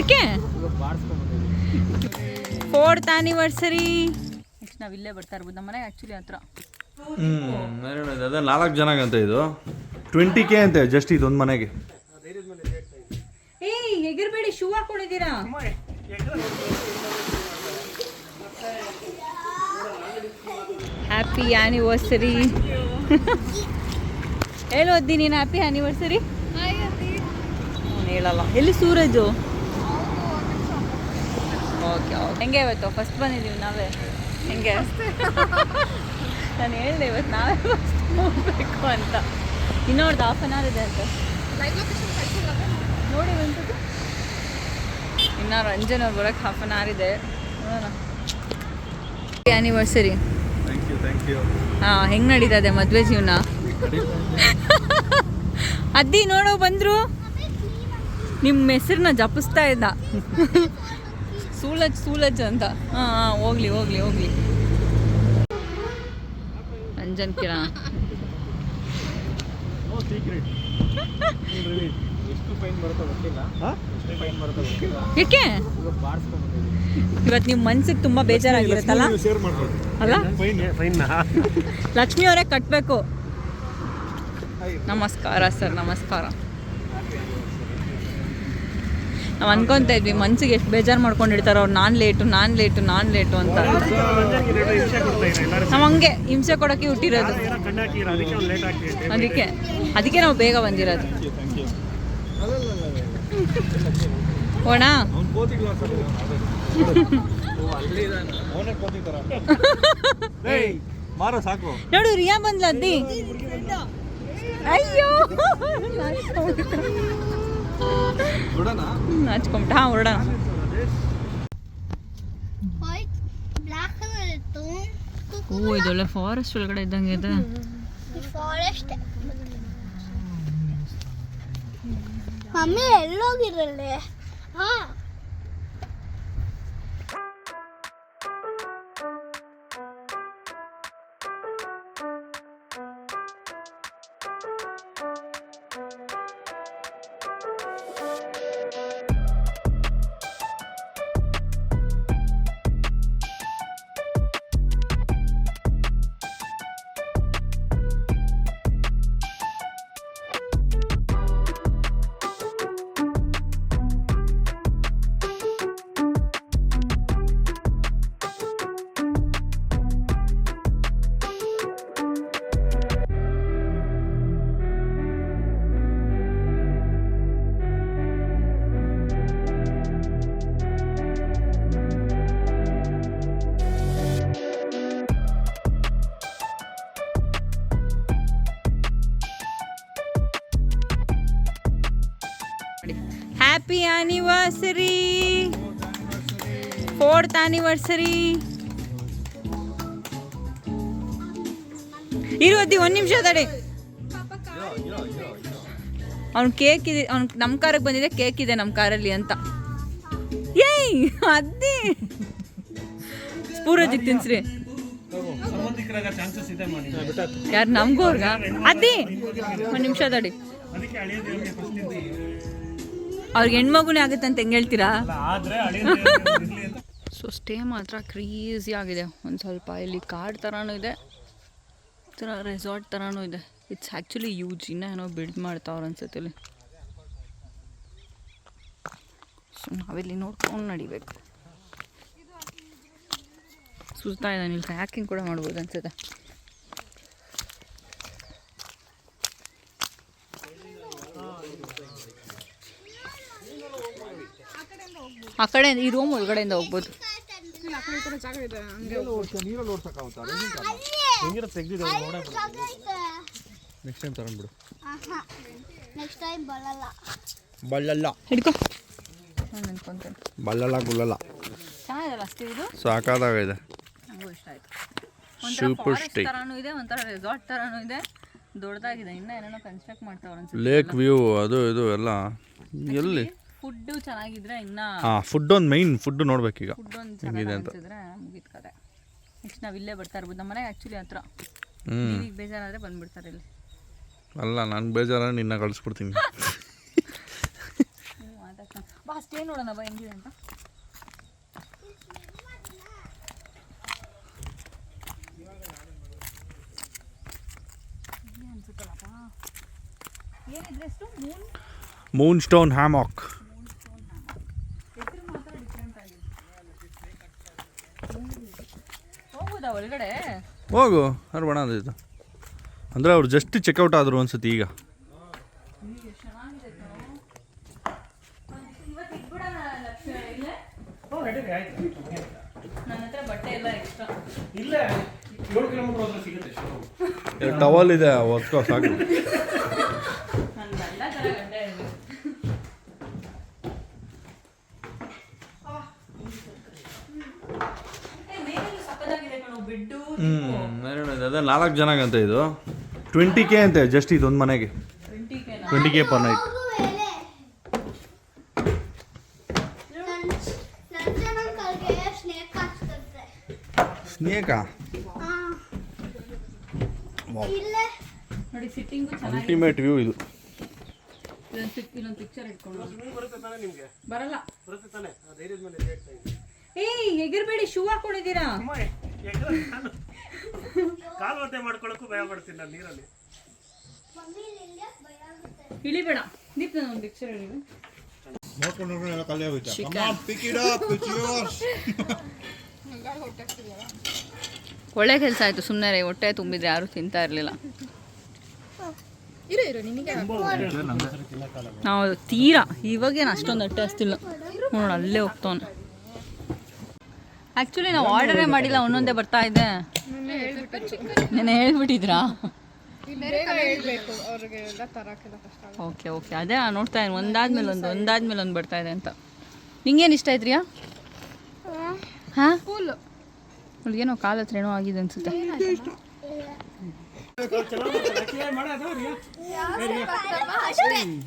ಏಕೆ fourth anniversary next ನಾವು ಇಲ್ಲೇ ಬರ್ತಾ ಇರ್ಬೋದು ನಮ್ಮ ಮನೆಗೆ ಆ್ಯಕ್ಚುಲಿ ಹತ್ರ. ಹ್ಞೂ ಅದೇ ನಾಲ್ಕು ಜನಗಂತ ಇದು. ಟ್ವೆಂಟಿ ಕೆ ಅಂತೆ ಜಸ್ಟ್ ಇದೊಂದು ಮನೆಗೆ. ಏಯ್ ಹೆಗಿರ್ಬೇಡಿ ಶೂ ಹಾಕೊಂಡಿದ್ದೀರಾ? ಹ್ಯಾಪಿ ಆನಿವರ್ಸರಿ ಹೇಳೋದ್ದಿ ನೀನು ಹ್ಯಾಪಿ ಆನಿವರ್ಸರಿ ಹೇಳಲ್ಲ. ಎಲ್ಲಿ ಸೂರಜು? Okay okay. ಹೆಂಗೆ ಇವತ್ತು? ಫಸ್ಟ್ ಬಂದಿದ್ದೀವಿ ನಾವೇ. ಹೆಂಗೆ? ನಾನು ಹೇಳಿದೆ ಇವತ್ತು ನಾವೇ ಫಸ್ಟ್ ಹೋಗ್ಬೇಕು ಅಂತ. ಇನ್ನೊಂದು ಹಾಫ್ ಅನ್ ಅವರ್ ಇದೆ ಅಂತ. ನೋಡಿ ಒಂದ್ಸತಿ ಇನ್ನು ರಂಜನ್ ಅವ್ರು ಬರೋಕ್ಕೆ ಹಾಫ್ ಅನ್ ಅವರ್ ಇದೆ. ನೋಡೋಣ. ಆ್ಯನಿವರ್ಸರಿ ಹಾಂ ಹೆಂಗೆ ನಡೀತದೆ ಮದುವೆ ಜೀವನ? ಅದ್ದಿ ನೋಡೋ ಬಂದರು. ನಿಮ್ಮ ಹೆಸರನ್ನ ಜಪಿಸ್ತಾ ಇದ್ದ. ಸೂಲಜ್ ಸೂಲಜ್ ಅಂತ. ಹಾಂ ಹಾಂ, ಹೋಗ್ಲಿ ಹೋಗ್ಲಿ ಹೋಗ್ಲಿ. ಅಂಜನ್ ಕಿರಣ. ಏಕೆ ಇವತ್ತು ನಿಮ್ಮ ಮನ್ಸಿಗೆ ತುಂಬಾ ಬೇಜಾರಾಗಿರುತ್ತಲ್ಲ? ಅಲ್ಲ? ಲಕ್ಷ್ಮಿ ಅವರೇ ಕಟ್ಟಬೇಕು ನಮಸ್ಕಾರ, ಸರ್, ನಮಸ್ಕಾರ. ನಾವು ಅನ್ಕೊಂತ ಇದ್ವಿ ಮನ್ಸಿಗೆ ಎಷ್ಟು ಬೇಜಾರು ಮಾಡ್ಕೊಂಡಿರ್ತಾರೋ ಅವ್ರು ನಾನು ಲೇಟು ನಾನು ಲೇಟು ನಾನು ಲೇಟು ಅಂತ. ನಾವು ಹಂಗೆ ಹಿಂಸೆ ಕೊಡೋಕ್ಕೆ ಹುಟ್ಟಿರೋದು. ಅದಕ್ಕೆ ಅದಕ್ಕೆ ನಾವು ಬೇಗ ಬಂದಿರೋದು. ಒಣ ನೋಡು ರಿಯಾ ಬಂದ್ಲ ಅದ್ದಿ. ಅಯ್ಯೋ! ಹಚ್ಕೊಂಬಿಟ್ಟು. ಹಾಂ ಹೊರಡೋಣ ಓ ಇದೊಳ್ಳೆ ಫಾರೆಸ್ಟ್ ಒಳಗಡೆ ಇದ್ದಂಗೆ ಇದೆ. ಫಾರೆಸ್ಟ್ ಮಮ್ಮಿ ಎಲ್ಲೋಗಿರಲ್ಲೇ ಹಾ. ಹ್ಯಾಪಿ ಆನಿವರ್ಸರಿ ಫೋರ್ತ್ ಆನಿವರ್ಸರಿ ಇರುವತ್ತಿ ಒಂದು ನಿಮಿಷ ತಡಿ. ಅವ್ನು ಕೇಕ್ ಇದೆ, ಅವ್ನು ನಮ್ಮ ಕಾರಿಗೆ ಬಂದಿದೆ ಕೇಕ್ ಇದೆ ನಮ್ಮ ಕಾರಲ್ಲಿ ಅಂತ. ಏಯ್ ಅದೇ ಪೂರಜಿಗೆ ತಿನ್ಸ್ರಿ. ಯಾರು ನಮಗೂ ಅವ್ರಿಗ ಅದೇ ಒಂದು ನಿಮಿಷ ತಡಿ. ಅವ್ರಿಗೆ ಹೆಣ್ಮಗುನೇ ಆಗುತ್ತೆ ಅಂತ ಹೆಂಗೆ ಹೇಳ್ತೀರಾ? ಸೊ ಸ್ಟೇ ಮಾತ್ರ ಕ್ರೀಸಿ ಆಗಿದೆ. ಒಂದು ಸ್ವಲ್ಪ ಇಲ್ಲಿ ಕಾಡ್ ಥರನೂ ಇದೆ. ಈ ಥರ ರೆಸಾರ್ಟ್ ಥರನೂ ಇದೆ. ಇಟ್ಸ್ ಆ್ಯಕ್ಚುಲಿ ಯೂಜ್ ಇನ್ನ ಏನೋ ಬಿಲ್ಡ್ ಮಾಡ್ತಾವ್ರ ಅನ್ಸುತ್ತೆ ಇಲ್ಲಿ. ಸೊ ನಾವಿಲ್ಲಿ ನೋಡ್ಕೊಂಡು ನಡಿಬೇಕು. ಸುಸ್ತಾ ಇದ್ದಾನೆ. ಇಲ್ಲಿ ಹ್ಯಾಕಿಂಗ್ ಕೂಡ ಮಾಡ್ಬೋದು ಅನ್ಸುತ್ತೆ. ಆ ಕಡೆ ಈ ರೂಮ್ ಒಳಗಡೆಯಿಂದ ಹೋಗ್ಬೋದು. ನೆಕ್ಸ್ಟ್ ಟೈಮ್ ತಗೊಂಡ್ಬಿಡು ನೆಕ್ಸ್ಟ್ ಟೈಮ್ ಬಳ್ಳಲ್ಲ ಬಳ್ಳಲ್ಲ ಹಿಡ್ಕೊ. ಬಳ್ಳಲ್ಲ ಗುಳ್ಳಲ್ಲ ಇದು? ಸಾಕಾದಾಗಿದೆ ನನಗೂ ಇಷ್ಟ ಆಯ್ತು. Super ಒಂಥರ stay. ಇದೆ ಒಂಥರ ರೆಸಾರ್ಟ್ ಥರನೂ ಇದೆ. ದೊಡ್ಡದಾಗಿದೆ ಇನ್ನೂ ಏನೇನೋ ಕನ್ಸ್ಟ್ರಕ್ಟ್ ಮಾಡ್ತಾವ್ರ ಲೇಕ್ ವ್ಯೂ ಅದು ಇದು ಎಲ್ಲ. ಎಲ್ಲಿ? ಫುಡ್ಡು ಚೆನ್ನಾಗಿದ್ರೆ ಇನ್ನ ಹಾಂ ಫುಡ್ ಒಂದು ಮೈನ್ ಫುಡ್ ನೋಡ್ಬೇಕೀಗ ಫುಡ್ ಒಂದು ಚೆನ್ನಾಗಿದೆ ಚೆನ್ನಾಗಿ ಅಂತ. ಅನ್ಸಿದ್ರೆ ಮುಗೀತು ಕತೆ ನೆಕ್ಸ್ಟ್ ನಾವು ಇಲ್ಲೇ ಬರ್ತಾ ಇರ್ಬೋದು. ನಮ್ಮ ಮನೆಗೆ ಆ್ಯಕ್ಚುಲಿ ಹತ್ರ ನೀರಿಗೆ ಬೇಜಾರಾದರೆ ಬಂದ್ಬಿಡ್ತಾರೆ ಇಲ್ಲಿ. ಅಲ್ಲ ನಾನು ಬೇಜಾರ ನಿನ್ನ ಕಳಿಸ್ಬಿಡ್ತೀನಿ. ಬಾ ಏನು ನೋಡೋಣ? ಬಾ ಹೆಂಗಿದೆ ಅಂತ. ಅನ್ಸುತ್ತಲ್ಲಪ್ಪ? ಏನಿದ್ರೆ ಮೂನ್ ಮೂನ್ ಸ್ಟೋನ್ ಹ್ಯಾಮಾಕ್ ಹೆಸರು ಮಾತ್ರ ಡಿಫ್ರೆಂಟ್ ಆಗಿದೆ ಹೋಗ್ಬೋದಾ ಒಳಗಡೆ ಹೋಗು ಯಾರು ಬಣ ಇದು ಅಂದರೆ ಅವ್ರು ಜಸ್ಟ್ ಚೆಕ್ಔಟ್ ಆದರು ಅನ್ಸುತ್ತೆ ಈಗ. ಟವಲ್ ಇದೆ ಒತ್ಕೋ ಸಾಕು. ಹ್ಞೂ ಅದೇ ನಾಲ್ಕು ಜನಗಂತ ಇದು. ಟ್ವೆಂಟಿ ಕೆ ಅಂತ ಜಸ್ಟ್ ಇದೊಂದು ಮನೆಗೆ. Twenty K per night snake ultimate view ಇದು. ಬರಲ್ಲ. ಏಯ್ ಎಗಿರ್ಬೇಡಿ ಶೂ ಹಾಕೊಂಡಿದ್ದೀರಾ? ಕಾಲು ಒದ್ದೆ ಮಾಡ್ಕೊಳ್ಳೋಕ್ಕೂ ಭಯ ಪಡ್ತೀನಿ ನಾನು ನೀರಲ್ಲಿ. ಇಳಿಬೇಡ. ದೀಪ್ ಒಂದು ಪಿಕ್ಚರ್ ನೋಡ್ಕೊಂಡು ನೋಡ್ಕೊಂಡು ಎಲ್ಲ. ಒಳ್ಳೆ ಕೆಲಸ ಆಯ್ತು ಸುಮ್ಮನೆ ಹೊಟ್ಟೆ ತುಂಬಿದ್ರೆ ಯಾರು ತಿಂತಾ ಇರಲಿಲ್ಲ. ನಾವು ತೀರಾ. ಇವಾಗೇನು ಅಷ್ಟೊಂದು ಹೊಟ್ಟೆ ಹಸ್ತಿಲ್ಲ. ನೋಡ ಅಲ್ಲೇ ಹೋಗ್ತಾವನೆ. ಆ್ಯಕ್ಚುಲಿ ನಾವು ಆರ್ಡರೇ ಮಾಡಿಲ್ಲ, ಒಂದೊಂದೇ ಬರ್ತಾ ಇದೆ. ನೆನೆ ಹೇಳ್ಬಿಟ್ಟಿದ್ರಾ? ಓಕೆ ಓಕೆ ಅದೇ ನೋಡ್ತಾ ಇದ್ದೀನಿ. ಒಂದಾದ್ಮೇಲೆ ಒಂದು ಒಂದಾದ್ಮೇಲೆ ಒಂದು ಬರ್ತಾ ಇದೆ ಅಂತ. ನಿಂಗೇನು ಇಷ್ಟ ಆಯ್ತ್ರಿಯಾ ಹಾಂ? ಏನೋ ಕಾಲ ಹತ್ರ ಏನೋ ಆಗಿದೆ ಅನ್ಸುತ್ತೆ.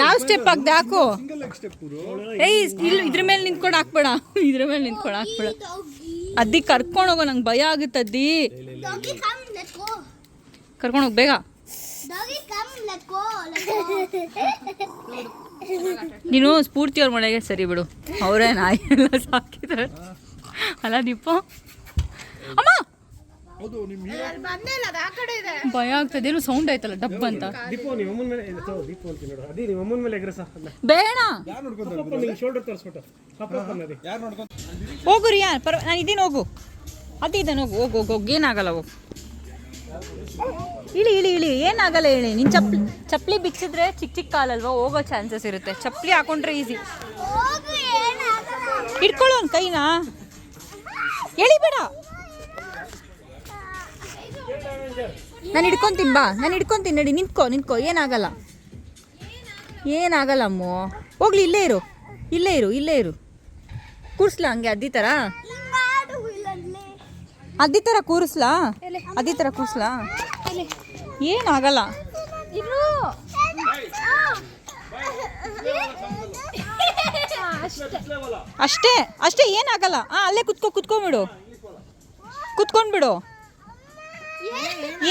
ಯಾವ ಸ್ಟೆಪ್ ಹಾಕ್ದೆ? ಹಾಕು. ಏಯ್ ಇದ್ರ ಮೇಲೆ ನಿಂತ್ಕೊಂಡು ಹಾಕ್ಬೇಡ. ಇದ್ರ ಮೇಲೆ ನಿಂತ್ಕೊಂಡು ಹಾಕ್ಬೇಡ. ಅದ್ದಿ ಕರ್ಕೊಂಡು ಹೋಗೋ ನಂಗೆ ಭಯ ಆಗುತ್ತೆ ಅದಿ ಡಾಗಿ ಕಮ್ ಲೆಟ್ಸ್ ಗೋ ಕರ್ಕೊಂಡು ಹೋಗಿ ಬೇಗ. ನೀನು ಸ್ಫೂರ್ತಿ ಅವ್ರ ಮನೆಗೆ ಸರಿ ಬಿಡು. ಅವರೇ ನಾಯಿ ಎಲ್ಲ ಸಾಕಿದ್ದಾರೆ ಅಲ್ಲ ನಿಪ್ಪ ಅಮ್ಮ! ಭಯ ಆಗ್ತದೆ ಏನು ಸೌಂಡ್ ಆಯ್ತಲ್ಲ ಡಬ್ ಅಂತ. ದೀಪು ನಿಮ್ಮ ಅಮ್ಮನ ಮೇಲೆ ಇದು ತಗೋ, ದೀಪು ಅಂತ ನೋಡು. ಅದೇ ನಿಮ್ಮ ಅಮ್ಮನ ಮೇಲೆ ಎಗ್ರಸ? ಅಲ್ಲ. ಬೇಡ. ಪಾಪ ನಿಂಗೆ ಶೋಲ್ಡರ್ ತೋರಿಸ್ಬಿಟ್ಟು. ಪಾಪ ಅನ್ನೋದೇ ಹೋಗು ರಿಯಾ ಪರ್ ನಾನು ಇದೀನಿ ಹೋಗು. ಅದೇ ಇದ್ದಾನೆ ಹೋಗು ಹೋಗು ಹೋಗು ಹೋಗು ಏನಾಗಲ್ಲ ಹೋಗು. ಇಳಿ ಇಳಿ ಇಳಿ ಏನಾಗಲ್ಲ ಹೇಳಿ. ನಿನ್ ಚಪ್ಲಿ ಚಪ್ಪಲಿ ಬಿಚ್ಚಿದ್ರೆ ಚಿಕ್ಕ ಚಿಕ್ಕ ಕಾಲಲ್ವಾ? ಹೋಗೋ ಚಾನ್ಸಸ್ ಇರುತ್ತೆ. ಚಪ್ಪಲಿ ಹಾಕೊಂಡ್ರೆ ಈಸಿ ಹೋಗು ಏನಾಗಲ್ಲ. ಹಿಡ್ಕೊಳ್ಳೋ ಬೇಡ ಕೈನಾ. ಎಳಿಬೇಡ. ನಾನು ಹಿಡ್ಕೊಂತೀನಿ, ಬಾ. ನಾನು ಹಿಡ್ಕೊಂತೀನಿ, ನಡಿ, ನಿಂತ್ಕೋ ನಿಂತ್ಕೋ. ಏನಾಗಲ್ಲ. ಏನಾಗಲ್ಲ, ಅಮ್ಮ. ಹೋಗ್ಲಿ, ಇಲ್ಲೇ ಇರು. ಇಲ್ಲೇ ಇರು ಇಲ್ಲೇ ಇರು. ಕೂರ್ಸ್ಲಾ ಹಂಗೆ ಅದ್ದಿ ಥರ ಅದಿ ಥರ ಕೂರಿಸ್ಲಾ? ಅದ್ದಿ ಥರ ಕೂರಿಸ್ಲಾ? ಏನಾಗಲ್ಲ. ಅಷ್ಟೇ ಅಷ್ಟೇ, ಏನಾಗಲ್ಲ. ಹಾಂ ಅಲ್ಲೇ ಕುತ್ಕೋ ಕುತ್ಕೊಂಬಿಡು ಕುತ್ಕೊಂಡ್ಬಿಡು.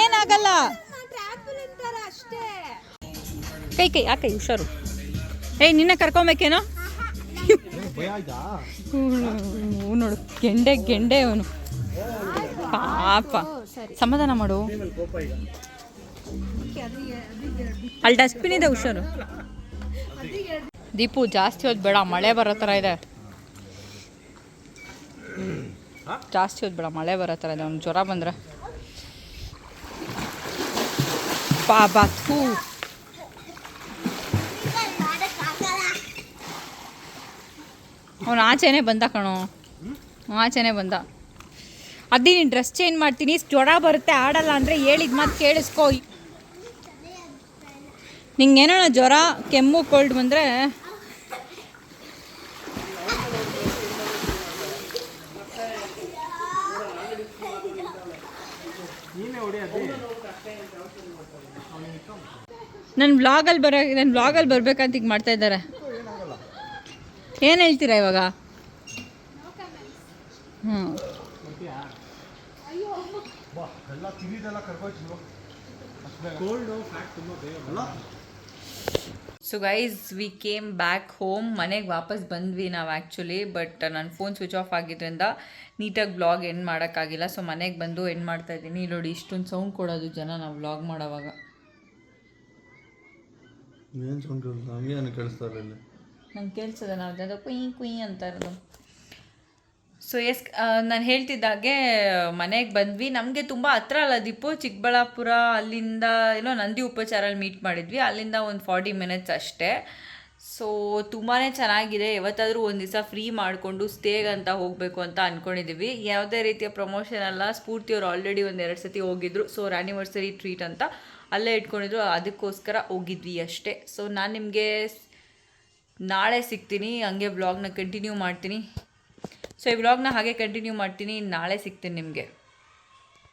ಏನಾಗಲ್ಲ. ಕೈ ಕೈ ಆ ಕೈ ಹುಷಾರು. ಏಯ್ ನಿನ್ನ ಕರ್ಕೊಬೇಕೇನೋ? ಹ್ಞೂ ನೋಡು ಗೆಂಡೆ ಗೆಂಡೆ ಅವನು. ಪಾಪ. ಸಮಾಧಾನ ಮಾಡು. ಅಲ್ಲಿ ಡಸ್ಟ್ಬಿನ್ ಇದೆ ಹುಷಾರು. ದೀಪು ಜಾಸ್ತಿ ಹೋದ್ ಬೇಡ ಮಳೆ ಬರೋ ಥರ ಇದೆ. ಜಾಸ್ತಿ ಹೋದ್ ಬೇಡ ಮಳೆ ಬರೋ ಥರ ಇದೆ ಅವ್ನು ಜ್ವರ ಬಂದ್ರೆ. ಮಾಡಕ್ಕಾಗಲ್ಲ ಅವನು ಆಚೆನೇ ಬಂದ ಕಣೋ. ಆಚೆನೇ ಬಂದ. ಅದೇ ನೀನು ಡ್ರೆಸ್ ಚೇಂಜ್ ಮಾಡ್ತೀನಿ, ಜ್ವರ ಬರುತ್ತೆ, ಆಡಲ್ಲ ಅಂದರೆ ಹೇಳಿದ ಮಾತು ಕೇಳಿಸ್ಕೋ. ನಿಂಗೆ ಏನೋ ಜ್ವರ, ಕೆಮ್ಮು ಕೋಲ್ಡ್ ಬಂದರೆ ನನ್ನ ಬ್ಲಾಗಲ್ಲಿ ಬರೋ ನನ್ನ ಬ್ಲಾಗಲ್ಲಿ ಬರಬೇಕಂತ ಈಗ ಮಾಡ್ತಾ ಇದ್ದಾರೆ. ಏನು ಹೇಳ್ತೀರಾ ಇವಾಗ? So guys we came back home ಮನೆಗೆ ವಾಪಸ್ ಬಂದ್ವಿ ನಾವು ಆ್ಯಕ್ಚುಲಿ ಬಟ್ ನನ್ನ ಫೋನ್ ಸ್ವಿಚ್ ಆಫ್ ಆಗಿದ್ದರಿಂದ ನೀಟಾಗಿ ಬ್ಲಾಗ್ ಎಂಡ್ ಮಾಡೋಕ್ಕಾಗಿಲ್ಲ ಸೊ ಮನೆಗೆ ಬಂದು ಎಂಡ್ ಮಾಡ್ತಾ ಇದ್ದೀನಿ. ಇಲ್ಲಿ ನೋಡಿ ಇಷ್ಟೊಂದು ಸೌಂಡ್ ಕೊಡೋದು ಜನ ನಾವು ಬ್ಲಾಗ್ ಮಾಡೋವಾಗ. ನಂಗೆ ಕೇಳಿಸದ ನಾವು ಅದು ಕುಯ್ ಕುಯ್ ಅಂತ ಇರೋದು. ಸೊ ಎಸ್ ನಾನು ಹೇಳ್ತಿದ್ದಾಗೆ ಮನೆಗೆ ಬಂದ್ವಿ. ನಮಗೆ ತುಂಬ ಹತ್ರ ಅಲ್ಲ ದೀಪು, ಚಿಕ್ಕಬಳ್ಳಾಪುರ, ಅಲ್ಲಿಂದ ಏನೋ ನಂದಿ ಉಪಚಾರಲ್ಲಿ ಮೀಟ್ ಮಾಡಿದ್ವಿ. ಅಲ್ಲಿಂದ ಒಂದು ಫಾರ್ಟಿ ಮಿನಿಟ್ಸ್ ಅಷ್ಟೇ. ಸೊ ತುಂಬಾ ಚೆನ್ನಾಗಿದೆ. ಯಾವತ್ತಾದರೂ ಒಂದು ದಿವಸ ಫ್ರೀ ಮಾಡಿಕೊಂಡು ಸ್ಟೇಗ್ ಅಂತ ಹೋಗಬೇಕು ಅಂತ ಅಂದ್ಕೊಂಡಿದ್ದೀವಿ ಯಾವುದೇ ರೀತಿಯ ಪ್ರಮೋಷನ್ ಅಲ್ಲ, ಸ್ಫೂರ್ತಿಯವರು ಆಲ್ರೆಡಿ ಒಂದು ಎರಡು ಸತಿ ಹೋಗಿದ್ರು. ಸೊ ಆ್ಯನಿವರ್ಸರಿ ಟ್ರೀಟ್ ಅಂತ. ಅಲ್ಲೇ ಇಟ್ಕೊಂಡಿದ್ರು, ಅದಕ್ಕೋಸ್ಕರ ಹೋಗಿದ್ವಿ ಅಷ್ಟೇ. ಸೊ ನಾನು ನಿಮಗೆ ನಾಳೆ ಸಿಗ್ತೀನಿ, ಹಂಗೆ ವ್ಲಾಗ್ನ ಕಂಟಿನ್ಯೂ ಮಾಡ್ತೀನಿ. ಸೊ ಈ ವ್ಲಾಗ್ನ ಹಾಗೆ ಕಂಟಿನ್ಯೂ ಮಾಡ್ತೀನಿ, ನಾಳೆ ಸಿಗ್ತೀನಿ ನಿಮಗೆ.